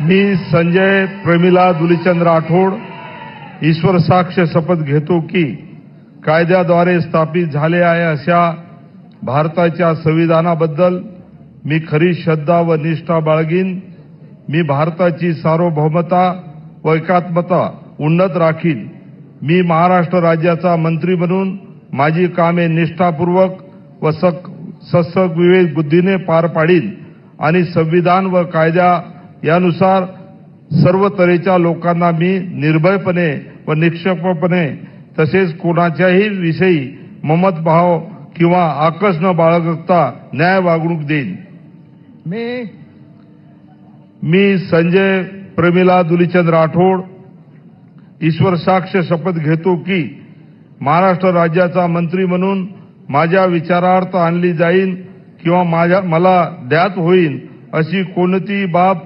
मी संजय प्रेमिला दुलीचंद राठोड ईश्वर साक्ष शपथ घेतो की कायद्याद्वारे स्थापित झाले आहे अशा भारताच्या संविधानाबद्दल मी खरी श्रद्धा व निष्ठा बाळगीन. मी भारताची सार्वभौमता व एकात्मता उन्नत राखीन. मी महाराष्ट्र राज्याचा मंत्री म्हणून माझी कामे निष्ठापूर्वक व सक सत्सक विवेक बुद्धीने पार पाडीन आणि संविधान व कायद्या यानुसार सर्व तऱ्हेच्या लोकांना मी निर्भयपणे व निक्षेपपणे तसेच कोणाच्याही विषयी ममत भाव किंवा आकस न बाळगता न्याय वागणूक देईन. मी मी संजय प्रमिला दुलीचंद राठोड ईश्वर साक्ष शपथ घेतो की महाराष्ट्र राज्याचा मंत्री म्हणून माझ्या विचारार्थ आणली जाईन किंवा माझ्या मला ज्ञात होईल अशी कोणतीही बाब